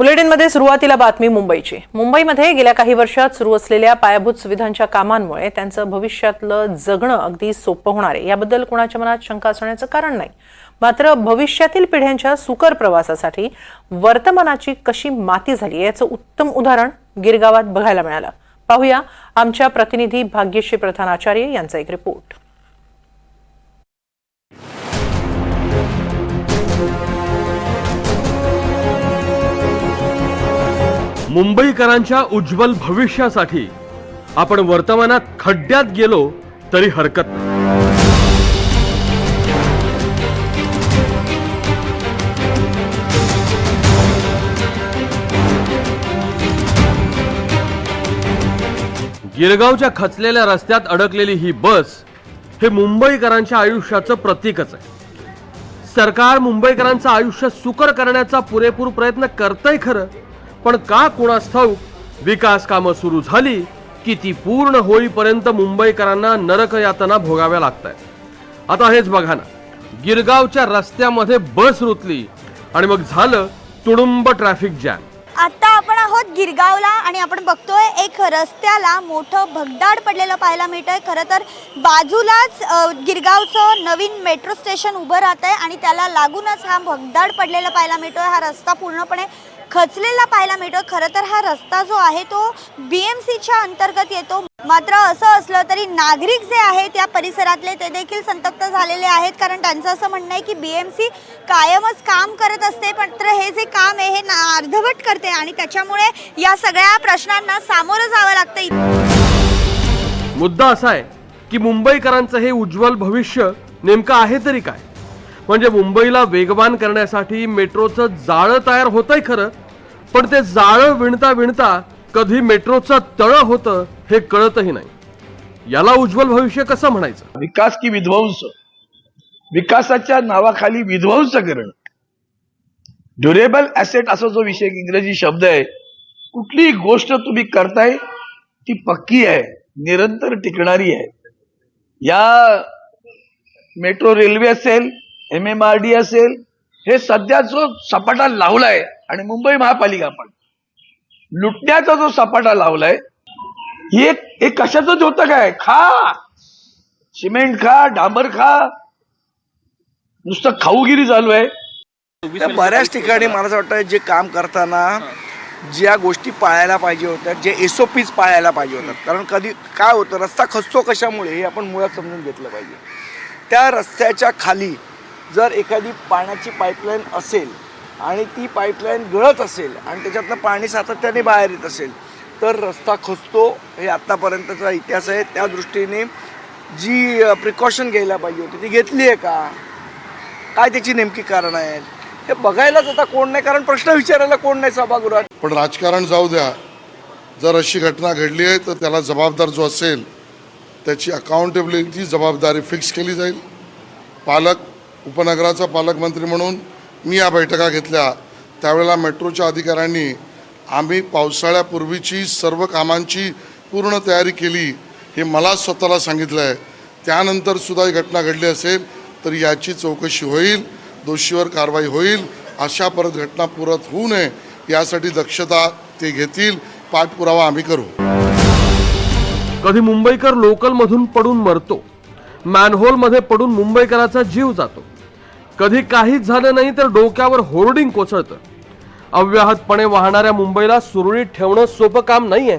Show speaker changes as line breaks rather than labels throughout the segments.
बुलेटिनमध्ये सुरुवातीला बातमी मुंबईची. मुंबईमध्ये गेल्या काही वर्षात सुरू असलेल्या पायाभूत सुविधांच्या कामांमुळे त्यांचं भविष्यातलं जगणं अगदी सोपं होणार आहे. याबद्दल कुणाच्या मनात शंका असण्याचं कारण नाही. मात्र भविष्यातील पिढ्यांच्या सुकर प्रवासासाठी वर्तमानाची कशी माती झाली याचं उत्तम उदाहरण गिरगावात बघायला मिळालं. पाहूया आमच्या प्रतिनिधी भाग्यश्री प्रधान आचार्य यांचा एक रिपोर्ट.
मुंबईकरांच्या उज्ज्वल भविष्यासाठी आपण वर्तमानात खड्ड्यात गेलो तरी हरकत नाही. गिरगावच्या खचलेल्या रस्त्यात अडकलेली ही बस हे मुंबईकरांच्या आयुष्याचं प्रतीकच आहे. सरकार मुंबईकरांचं आयुष्य सुकर करण्याचा पुरेपूर प्रयत्न करतंय खरं पण का कुणास ठाऊक विकास कामं सुरू झाली की ती पूर्ण होईपर्यंत मुंबईकरांना नरकयातना भोगाव्या लागत आता हेच बघा ना. गिरगावच्या रस्त्यामध्ये बस रुतली आणि मग झालं तुडुंब ट्रॅफिक जॅम
आता आपण आहोत गिरगावला आणि आपण बघतोय एक रस्त्याला मोठं भगदाड पडलेलं पाहायला मिळतंय. खरं तर बाजूलाच गिरगावचं नवीन मेट्रो स्टेशन उभं राहत आहे आणि त्याला लागूनच हा भगदाड पडलेला पाहायला मिळतोय. हा रस्ता पूर्णपणे खचलेला पाहायला मिळतो खरं तर हा रस्ता जो आहे तो बी एम सीच्या अंतर्गत येतो. मात्र असं असलं तरी नागरिक जे आहेत या परिसरातले ते देखील संतप्त झालेले आहेत. कारण त्यांचं असं म्हणणं आहे की बी एम सी कायमच काम करत असते. मात्र हे जे काम आहे हे ना अर्धवट करते आणि त्याच्यामुळे या सगळ्या प्रश्नांना सामोरं जावं लागतं
मुद्दा असा आहे की मुंबईकरांचं हे उज्ज्वल भविष्य नेमकं आहे तरी काय? म्हणजे मुंबईला वेगवान करण्यासाठी मेट्रोचं जाळं तयार होतंय खरं पण ते जाळं विणता विणता कधी मेट्रोचं तळं होतं हे कळतही नाही. याला उज्ज्वल भविष्य कसं म्हणायचं?
विकास की विध्वंस? विकासाच्या नावाखाली विध्वंस करणं. ड्युरेबल ॲसेट असा जो विषय इंग्रजी शब्द आहे कुठलीही गोष्ट तुम्ही करताय ती पक्की आहे निरंतर टिकणारी आहे. या मेट्रो रेल्वे असेल एम एम आर डी असेल हे सध्या जो सपाटा लावलाय आणि मुंबई महापालिका पण लुटण्याचा जो सपाटा लावलाय हे हे कशाचंच होतं काय? खा! सिमेंट खा डांबर खा! नुसतं खाऊगिरी चालू आहे.
बऱ्याच ठिकाणी मला असं वाटतं जे काम करताना ज्या गोष्टी पाळायला पाहिजे होत्या जे एस ओ पीच पाळायला पाहिजे होतात कारण कधी काय होतं रस्ता खचतो कशामुळे हे आपण मुळात समजून घेतलं पाहिजे. त्या रस्त्याच्या खाली जर एखादी पाण्याची पाईपलाईन असेल आणि ती पाईपलाईन गळत असेल आणि त्याच्यातनं पाणी सातत्याने बाहेर येत असेल तर रस्ता खचतो हे आत्तापर्यंतचा इतिहास आहे. त्या दृष्टीने जी प्रिकॉशन घ्यायला पाहिजे होती ती घेतली आहे का? काय त्याची नेमकी कारण आहेत? हे बघायलाच आता कोण नाही कारण प्रश्न विचारायला कोण नाही सभागृहात.
पण राजकारण जाऊ द्या. जर अशी घटना घडली आहे तर त्याला जबाबदार जो असेल त्याची अकाउंटेबिलिटी जबाबदारी फिक्स केली जाईल. पालक उपनगराचा पालकमंत्री म्हणून मी या बैठका घेतल्या. त्यावेळेला मेट्रोच्या अधिकाऱ्यांनी आम्ही पावसाळ्यापूर्वीची सर्व कामांची पूर्ण तयारी केली हे मला स्वतःला सांगितलं आहे त्यानंतर सुद्धा ही घटना घडली असेल तर याची चौकशी होईल दोषीवर कारवाई होईल अशा परत घटना पुरत होऊ नये यासाठी दक्षता ते घेतील पाठपुरावा आम्ही करू.
कधी मुंबईकर लोकलमधून पडून मरतो मॅनहोलमध्ये पडून मुंबईकराचा जीव जातो कधी काहीच झालं नाही तर डोक्यावर होर्डिंग कोसळतं. अव्याहतपणे वाहणाऱ्या मुंबईला सुरळीत ठेवणं सोपं काम नाहीये.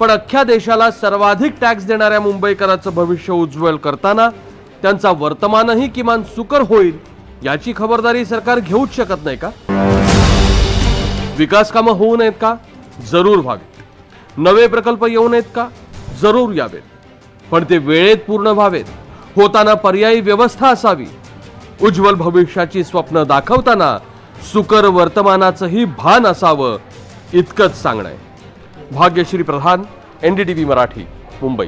पण अख्ख्या देशाला सर्वाधिक टॅक्स देणाऱ्या मुंबईकरांचं भविष्य उज्ज्वल करताना त्यांचा वर्तमानही किमान सुकर होईल याची खबरदारी सरकार घेऊच शकत नाही का? विकास कामं होऊ नयेत का? जरूर व्हावेत नवे प्रकल्प येऊ नयेत का? जरूर यावेत. पण ते वेळेत पूर्ण व्हावेत. होताना पर्यायी व्यवस्था असावी. उज्ज्वल भविष्याची स्वप्न दाखवताना सुकर वर्तमानाचंही भान असावं इतकंच सांगणं आहे. भाग्यश्री प्रधान एनडीटीव्ही मराठी मुंबई.